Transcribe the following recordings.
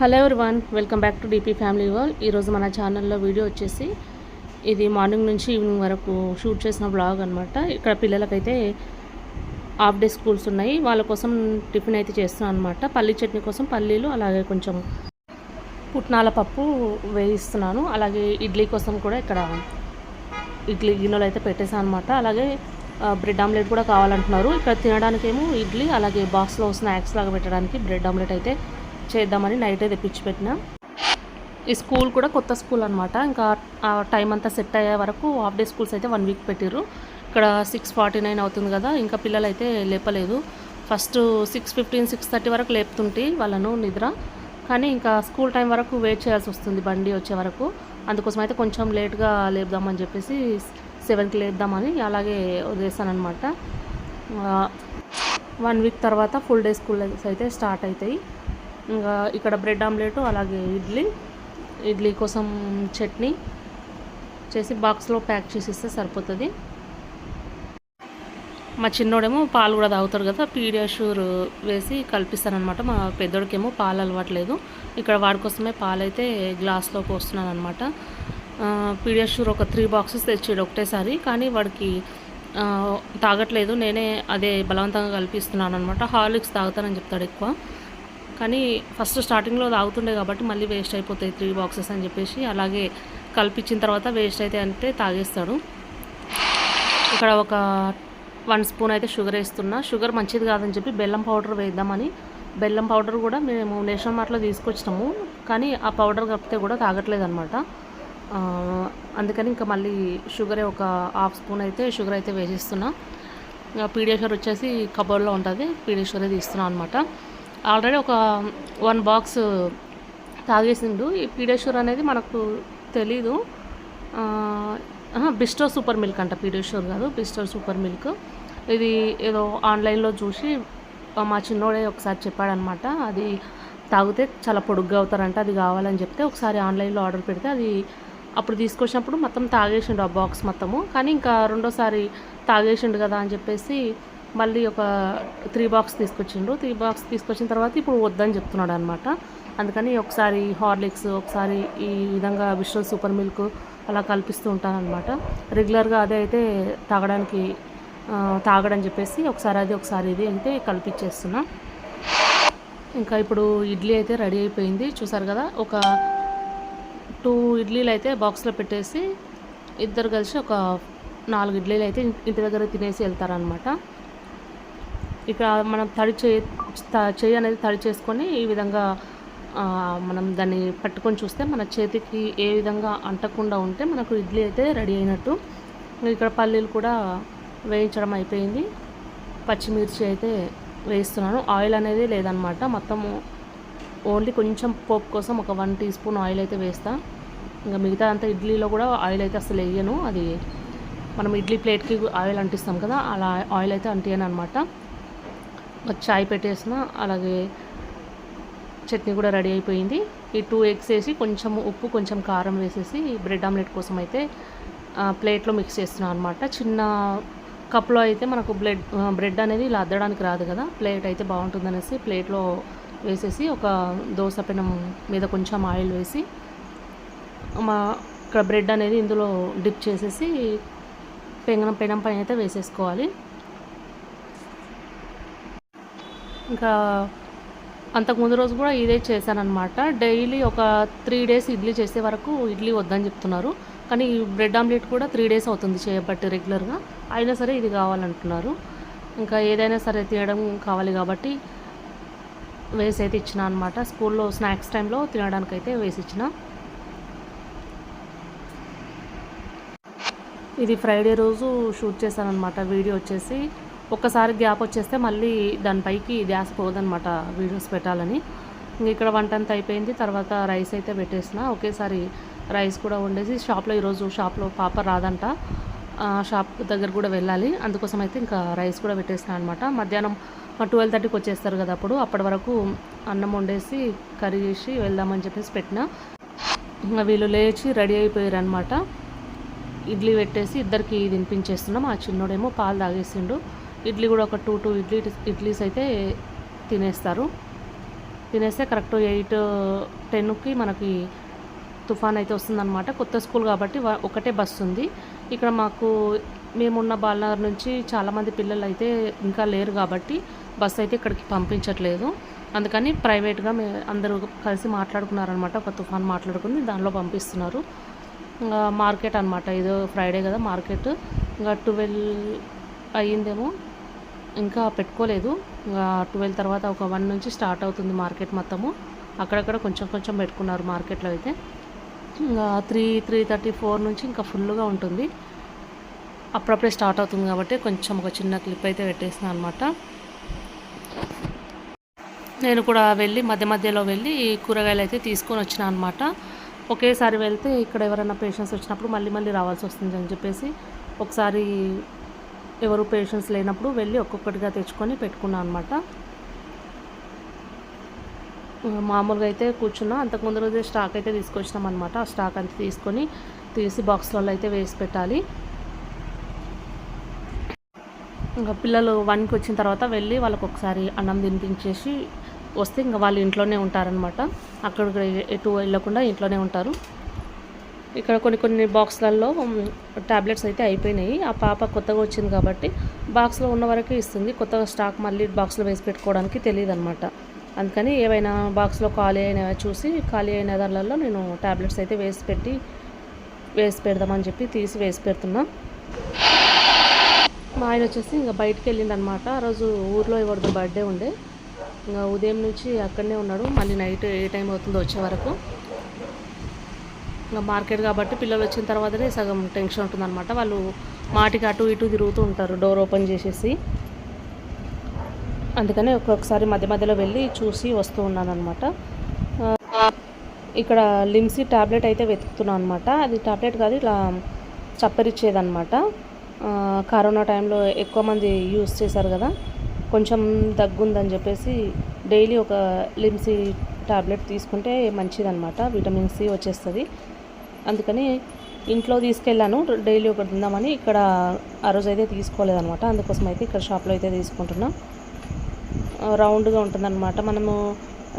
Hello everyone welcome back to DP family wall ఈరోజు మన ఛానల్లో వీడియో వచ్చేసి ఇది మార్నింగ్ నుంచి ఈవినింగ్ వరకు షూట్ చేసిన బ్లాగ్ అనమాట ఇక్కడ పిల్లలకైతే హాఫ్ డే స్కూల్స్ ఉన్నాయి. వాళ్ళ కోసం టిఫిన్ అయితే చేస్తున్నాను అనమాట పల్లీ చట్నీ కోసం పల్లీలు అలాగే కొంచెం పుట్నాల పప్పు వేయిస్తున్నాను. అలాగే ఇడ్లీ కోసం కూడా ఇక్కడ ఇడ్లీ గిన్నెలు అయితే పెట్టేశాను అనమాట అలాగే బ్రెడ్ ఆమ్లెట్ కూడా కావాలంటున్నారు. ఇక్కడ తినడానికేమో ఇడ్లీ అలాగే బాక్స్లో స్నాక్స్ లాగా పెట్టడానికి బ్రెడ్ ఆమ్లెట్ అయితే చేద్దామని నైటే తెప్పించి పెట్టిన. ఈ స్కూల్ కూడా కొత్త స్కూల్ అనమాట ఇంకా ఆ టైం అంతా సెట్ అయ్యే వరకు హాఫ్ డే స్కూల్స్ అయితే వన్ వీక్ పెట్టిర్రు. ఇక్కడ సిక్స్ ఫార్టీ నైన్ అవుతుంది కదా ఇంకా పిల్లలు అయితే లేపలేదు. First six fifteen six thirty వరకు లేపుతుంటే వాళ్ళను నిద్ర. కానీ ఇంకా స్కూల్ టైం వరకు వెయిట్ చేయాల్సి వస్తుంది బండి వచ్చే వరకు. అందుకోసం అయితే కొంచెం లేట్గా లేపుదామని చెప్పేసి సెవెన్కి లేపుదామని అలాగే వదిలేసానమాట వన్ వీక్ తర్వాత ఫుల్ డే స్కూల్స్ అయితే స్టార్ట్ అవుతాయి. ఇంకా ఇక్కడ బ్రెడ్ ఆమ్లెట్ అలాగే ఇడ్లీ ఇడ్లీ కోసం చట్నీ చేసి బాక్స్లో ప్యాక్ చేసి ఇస్తే సరిపోతుంది. మా చిన్నోడేమో పాలు కూడా తాగుతాడు కదా పీడియాషూర్ వేసి కల్పిస్తానమాట మా పెద్దోడికేమో పాలు అలవాట్లేదు. ఇక్కడ వాడి కోసమే పాలు అయితే గ్లాస్లో పోస్తున్నాను అనమాట పీడియాషూర్ ఒక త్రీ బాక్సెస్ తెచ్చాడు ఒకటేసారి కానీ వాడికి తాగట్లేదు. నేనే అదే బలవంతంగా కల్పిస్తున్నాను అనమాట హార్లిక్స్ తాగుతానని చెప్తాడు ఎక్కువ. కానీ ఫస్ట్ స్టార్టింగ్లో తాగుతుండే కాబట్టి మళ్ళీ వేస్ట్ అయిపోతాయి త్రీ బాక్సెస్ అని చెప్పేసి అలాగే కల్పించిన తర్వాత వేస్ట్ అయితే అంటే తాగేస్తాడు. ఇక్కడ ఒక వన్ స్పూన్ అయితే షుగర్ వేస్తున్నా. షుగర్ మంచిది కాదని చెప్పి బెల్లం పౌడర్ వేద్దామని. బెల్లం పౌడర్ కూడా మేము నేషనల్ మార్ట్లో తీసుకొచ్చినాము. కానీ ఆ పౌడర్ కప్పితే కూడా తాగట్లేదు అనమాట అందుకని ఇంకా మళ్ళీ షుగరే ఒక హాఫ్ స్పూన్ అయితే షుగర్ అయితే వేసిస్తున్నా. పీడియాషర్ వచ్చేసి కబోర్డ్లో ఉంటుంది. పీడియాషరే తీస్తున్నాను అనమాట ఆల్రెడీ ఒక వన్ బాక్స్ తాగేసిండు. ఈ పీడేశ్వర్ అనేది మనకు తెలీదు. బిస్టో సూపర్ మిల్క్ అంట పీడేశ్వర్ కాదు బిస్టో సూపర్ మిల్క్. ఇది ఏదో ఆన్లైన్లో చూసి మా చిన్నోడే ఒకసారి చెప్పాడనమాట అది తాగితే చాలా పొడుగ్గా అవుతారంట అది కావాలని చెప్తే ఒకసారి ఆన్లైన్లో ఆర్డర్ పెడితే అది అప్పుడు తీసుకొచ్చినప్పుడు మొత్తం తాగేసిండు ఆ బాక్స్ మొత్తము. కానీ ఇంకా రెండోసారి తాగేసిండు కదా అని చెప్పేసి మళ్ళీ ఒక త్రీ బాక్స్ తీసుకొచ్చిండు. త్రీ బాక్స్ తీసుకొచ్చిన తర్వాత ఇప్పుడు వద్దని చెప్తున్నాడు అనమాట అందుకని ఒకసారి హార్లిక్స్ ఒకసారి ఈ విధంగా విషల్ సూపర్ మిల్క్ అలా కల్పిస్తూ ఉంటాననమాట రెగ్యులర్గా అదే అయితే తాగడానికి తాగడని చెప్పేసి ఒకసారి అది ఒకసారి ఇది అయితే కల్పించేస్తున్నా. ఇంకా ఇప్పుడు ఇడ్లీ అయితే రెడీ అయిపోయింది. చూసారు కదా ఒక టూ ఇడ్లీలు అయితే బాక్స్లో పెట్టేసి ఇద్దరు కలిసి ఒక నాలుగు ఇడ్లీలు అయితే ఇంటి దగ్గర తినేసి వెళ్తారనమాట ఇక్కడ మనం తడి చేయి త- చేయి అనేది తడి చేసుకొని ఈ విధంగా మనం దాన్ని పట్టుకొని చూస్తే మన చేతికి ఏ విధంగా అంటకుండా ఉంటే మనకు ఇడ్లీ అయితే రెడీ అయినట్టు. ఇక్కడ పల్లీలు కూడా వేయించడం అయిపోయింది. పచ్చిమిర్చి అయితే వేస్తున్నాను. ఆయిల్ అనేది లేదనమాట మొత్తము ఓన్లీ కొంచెం పోపు కోసం ఒక వన్ టీ స్పూన్ ఆయిల్ అయితే వేస్తా. ఇంకా మిగతా అంతా ఇడ్లీలో కూడా ఆయిల్ అయితే అసలు వేయను. అది మనం ఇడ్లీ ప్లేట్కి ఆయిల్ అంటిస్తాం కదా అలా ఆయిల్ అయితే అంటియను అనమాట చాయ్ పెట్టేసిన అలాగే చట్నీ కూడా రెడీ అయిపోయింది. ఈ టూ ఎగ్స్ వేసి కొంచెం ఉప్పు కొంచెం కారం వేసేసి బ్రెడ్ ఆమ్లెట్ కోసం అయితే ప్లేట్లో మిక్స్ చేస్తున్నాను అనమాట చిన్న కప్లో అయితే మనకు బ్లెడ్ బ్రెడ్ అనేది ఇలా అద్దడానికి రాదు కదా. ప్లేట్ అయితే బాగుంటుంది అనేసి ప్లేట్లో వేసేసి ఒక దోశ పెనం మీద కొంచెం ఆయిల్ వేసి మా ఇక్కడ బ్రెడ్ అనేది ఇందులో డిప్ చేసేసి పెనం పెనం పైన అయితే వేసేసుకోవాలి. ఇంకా అంతకు ముందు రోజు కూడా ఇదే చేశానన్నమాట. డైలీ ఒక త్రీ డేస్ ఇడ్లీ చేసే వరకు ఇడ్లీ వద్దని చెప్తున్నారు. కానీ ఈ బ్రెడ్ ఆమ్లెట్ కూడా త్రీ డేస్ అవుతుంది చేయబట్టి రెగ్యులర్గా. అయినా సరే ఇది కావాలంటున్నారు. ఇంకా ఏదైనా సరే తినడం కావాలి కాబట్టి వేసి అయితే ఇచ్చిన అనమాట స్కూల్లో స్నాక్స్ టైంలో తినడానికైతే వేసి ఇచ్చిన. ఇది ఫ్రైడే రోజు షూట్ చేశాననమాట వీడియో వచ్చేసి ఒక్కసారి గ్యాప్ వచ్చేస్తే మళ్ళీ దానిపైకి ధ్యాస పోదనమాట వీడియోస్ పెట్టాలని. ఇంక ఇక్కడ వంట అంతా అయిపోయింది తర్వాత రైస్ అయితే పెట్టేసిన. ఒకేసారి రైస్ కూడా వండేసి షాప్లో ఈరోజు షాప్లో పాప రాదంట. షాప్ దగ్గర కూడా వెళ్ళాలి. అందుకోసం అయితే ఇంకా రైస్ కూడా పెట్టేసిన అనమాట మధ్యాహ్నం ట్వెల్వ్ థర్టీకి వచ్చేస్తారు కదా అప్పుడు. అప్పటి వరకు అన్నం వండేసి కర్రీ చేసి వెళ్దామని చెప్పేసి పెట్టిన. ఇంకా వీళ్ళు లేచి రెడీ అయిపోయారు అనమాట ఇడ్లీ పెట్టేసి ఇద్దరికి తినిపించేస్తున్నాం. ఆ చిన్నోడేమో పాలు తాగేసిండు. ఇడ్లీ కూడా ఒక టూ టూ ఇడ్లీ ఇడ్లీస్ అయితే తినేస్తారు. తినేస్తే కరెక్ట్ ఎయిట్ టెన్కి మనకి తుఫాన్ అయితే వస్తుందన్నమాట. కొత్త స్కూల్ కాబట్టి ఒకటే బస్సు ఉంది. ఇక్కడ మాకు మేమున్న బాలనగర్ నుంచి చాలామంది పిల్లలు అయితే ఇంకా లేరు కాబట్టి బస్సు అయితే ఇక్కడికి పంపించట్లేదు. అందుకని ప్రైవేట్గా మే అందరూ కలిసి మాట్లాడుకున్నారనమాట ఒక తుఫాన్ మాట్లాడుకుని దానిలో పంపిస్తున్నారు. ఇంకా మార్కెట్ అనమాట ఇదో ఫ్రైడే కదా మార్కెట్. ఇంకా ట్వెల్వ్ అయ్యిందేమో. ఇంకా పెట్టుకోలేదు. ఇంకా ట్వెల్వ్ తర్వాత ఒక వన్ నుంచి స్టార్ట్ అవుతుంది మార్కెట్ మొత్తము. అక్కడక్కడ కొంచెం కొంచెం పెట్టుకున్నారు మార్కెట్లో అయితే. ఇంకా త్రీ త్రీ థర్టీ ఫోర్ నుంచి ఇంకా ఫుల్గా ఉంటుంది. అప్పుడప్పుడే స్టార్ట్ అవుతుంది కాబట్టి కొంచెం ఒక చిన్న క్లిప్ అయితే పెట్టేసిన అనమాట నేను కూడా వెళ్ళి మధ్య మధ్యలో వెళ్ళి కూరగాయలు అయితే తీసుకొని వచ్చిన అనమాట ఒకేసారి వెళ్తే ఇక్కడ ఎవరైనా పేషెంట్స్ వచ్చినప్పుడు మళ్ళీ మళ్ళీ రావాల్సి వస్తుంది అని చెప్పేసి ఒకసారి ఎవరు పేషెంట్స్ లేనప్పుడు వెళ్ళి ఒక్కొక్కటిగా తెచ్చుకొని పెట్టుకున్నాను అనమాట మామూలుగా అయితే కూర్చున్నా. అంతకుముందు రోజే స్టాక్ అయితే తీసుకొచ్చినాం అనమాట ఆ స్టాక్ అంతా తీసుకొని తీసి బాక్స్లలో అయితే వేసి పెట్టాలి. ఇంకా పిల్లలు వన్కి వచ్చిన తర్వాత వెళ్ళి వాళ్ళకి ఒకసారి అన్నం తినిపించేసి వస్తే ఇంకా వాళ్ళు ఇంట్లోనే ఉంటారనమాట అక్కడికి ఎటు వెళ్ళకుండా ఇంట్లోనే ఉంటారు. ఇక్కడ కొన్ని కొన్ని బాక్స్లలో ట్యాబ్లెట్స్ అయితే అయిపోయినాయి. ఆ పాప కొత్తగా వచ్చింది కాబట్టి బాక్స్లో ఉన్న వరకే ఇస్తుంది. కొత్తగా స్టాక్ మళ్ళీ బాక్స్లో వేసి పెట్టుకోవడానికి తెలియదు అనమాట అందుకని ఏవైనా బాక్స్లో ఖాళీ అయిన చూసి ఖాళీ అయిన దానిలలో నేను ట్యాబ్లెట్స్ అయితే వేసి పెట్టి వేసి పెడదామని చెప్పి తీసి వేసి పెడుతున్నా. మా ఆయన వచ్చేసి ఇంకా బయటికి వెళ్ళిందనమాట అనమాట ఆ రోజు ఊర్లో ఎవరిదో బర్త్డే ఉండే. ఇంకా ఉదయం నుంచి అక్కడనే ఉన్నాడు. మళ్ళీ నైట్ ఏ టైం అవుతుందో వచ్చే వరకు. ఇంకా మార్కెట్ కాబట్టి పిల్లలు వచ్చిన తర్వాతనే సగం టెన్షన్ ఉంటుందన్నమాట. వాళ్ళు మాటికి అటు ఇటు తిరుగుతూ ఉంటారు డోర్ ఓపెన్ చేసేసి. అందుకనే ఒక్కొక్కసారి మధ్య మధ్యలో వెళ్ళి చూసి వస్తూ ఉన్నాను అనమాట ఇక్కడ లిమ్సీ టాబ్లెట్ అయితే వెతుకుతున్నాను అనమాట అది ట్యాబ్లెట్ కాదు ఇలా చప్పరిచ్చేదనమాట కరోనా టైంలో ఎక్కువ మంది యూస్ చేశారు కదా కొంచెం దగ్గుందని చెప్పేసి డైలీ ఒక లిమ్సీ టాబ్లెట్ తీసుకుంటే మంచిదనమాట విటమిన్ సి వచ్చేస్తుంది. అందుకని ఇంట్లో తీసుకెళ్ళాను. డైలీ ఒకటి తిందామని ఇక్కడ ఆ రోజు అయితే తీసుకోలేదనమాట అందుకోసం అయితే ఇక్కడ షాప్లో అయితే తీసుకుంటున్నా. రౌండ్గా ఉంటుందన్నమాట. మనము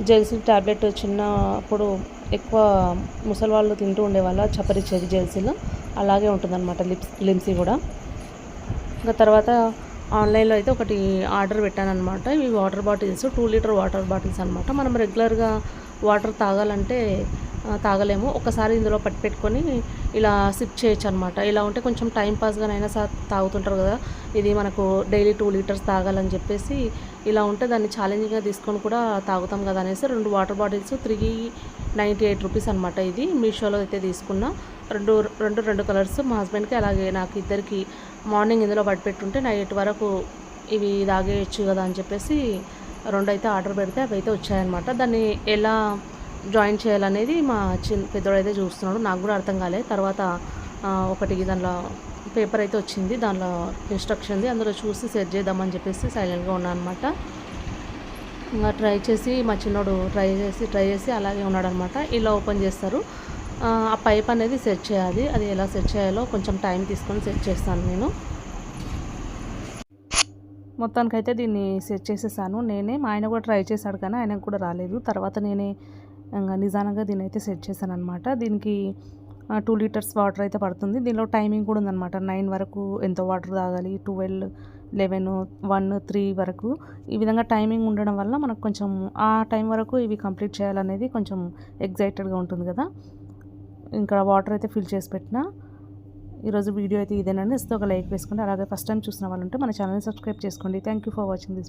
జెల్సీ ట్యాబ్లెట్ చిన్నప్పుడు ఎక్కువ ముసలి వాళ్ళు తింటూ ఉండేవాళ్ళ. చప్పరిచ్చేది జెల్సీలో అలాగే ఉంటుందన్నమాట. లిప్స్ లిమ్సీ కూడా. ఇంకా తర్వాత ఆన్లైన్లో అయితే ఒకటి ఆర్డర్ పెట్టాను అనమాట ఇవి water bottles two litre water bottles అనమాట మనం రెగ్యులర్గా వాటర్ తాగాలంటే తాగలేము. ఒకసారి ఇందులో పట్టి పెట్టుకొని ఇలా సిప్ చేయొచ్చు అనమాట ఇలా ఉంటే కొంచెం టైం పాస్గానైనా సా తాగుతుంటారు కదా. ఇది మనకు డైలీ టూ లీటర్స్ తాగాలని చెప్పేసి ఇలా ఉంటే దాన్ని ఛాలెంజింగ్గా తీసుకొని కూడా తాగుతాం కదా అనేసి రెండు water bottles three ninety eight rupees అనమాట ఇది. మీషోలో అయితే తీసుకున్నా. రెండు రెండు రెండు కలర్స్ మా హస్బెండ్కి అలాగే నాకు ఇద్దరికి మార్నింగ్ ఇందులో పట్టి పెట్టుంటే నైట్ వరకు ఇవి తాగేయచ్చు కదా అని చెప్పేసి రెండు అయితే ఆర్డర్ పెడితే అవి అయితే వచ్చాయన్నమాట. దాన్ని ఎలా జాయిన్ చేయాలనేది మా చిన్న పెద్దోడైతే చూస్తున్నాడు. నాకు కూడా అర్థం కాలే. తర్వాత ఒకటి దానిలో పేపర్ అయితే వచ్చింది. దానిలో ఇన్స్ట్రక్షన్ది అందులో చూసి సెట్ చేద్దామని చెప్పేసి సైలెంట్గా ఉన్నాను అనమాట ఇంకా ట్రై చేసి మా చిన్నోడు ట్రై చేసి ట్రై చేసి అలాగే ఉన్నాడనమాట ఇలా ఓపెన్ చేస్తారు. ఆ ఆ పైప్ అనేది సెట్ చేయాలి. అది ఎలా సెట్ చేయాలో కొంచెం టైం తీసుకొని సెట్ చేస్తాను నేను. మొత్తానికైతే దీన్ని సెట్ చేసేసాను. నేనే మా ఆయన కూడా ట్రై చేశాడు కానీ ఆయనకు కూడా రాలేదు. తర్వాత నేనే ఇంకా నిజానంగా దీన్ని అయితే సెట్ చేశాను అనమాట దీనికి టూ లీటర్స్ వాటర్ అయితే పడుతుంది. దీనిలో టైమింగ్ కూడా ఉందన్నమాట. నైన్ వరకు ఎంత వాటర్ తాగాలి? ట్వెల్వ్ లెవెన్ వన్ త్రీ వరకు. ఈ విధంగా టైమింగ్ ఉండడం వల్ల మనకు కొంచెం ఆ టైం వరకు ఇవి కంప్లీట్ చేయాలనేది కొంచెం ఎగ్జైటెడ్గా ఉంటుంది కదా. ఇంకా వాటర్ అయితే ఫిల్ చేసి పెట్టిన. ఈరోజు వీడియో అయితే ఇదేనండి. ఇస్తే ఒక లైక్ వేసుకోండి. అలాగే ఫస్ట్ టైం చూసిన వాళ్ళు ఉంటే మన ఛానల్ని సబ్స్క్రైబ్ చేసుకోండి. Thank you for watching this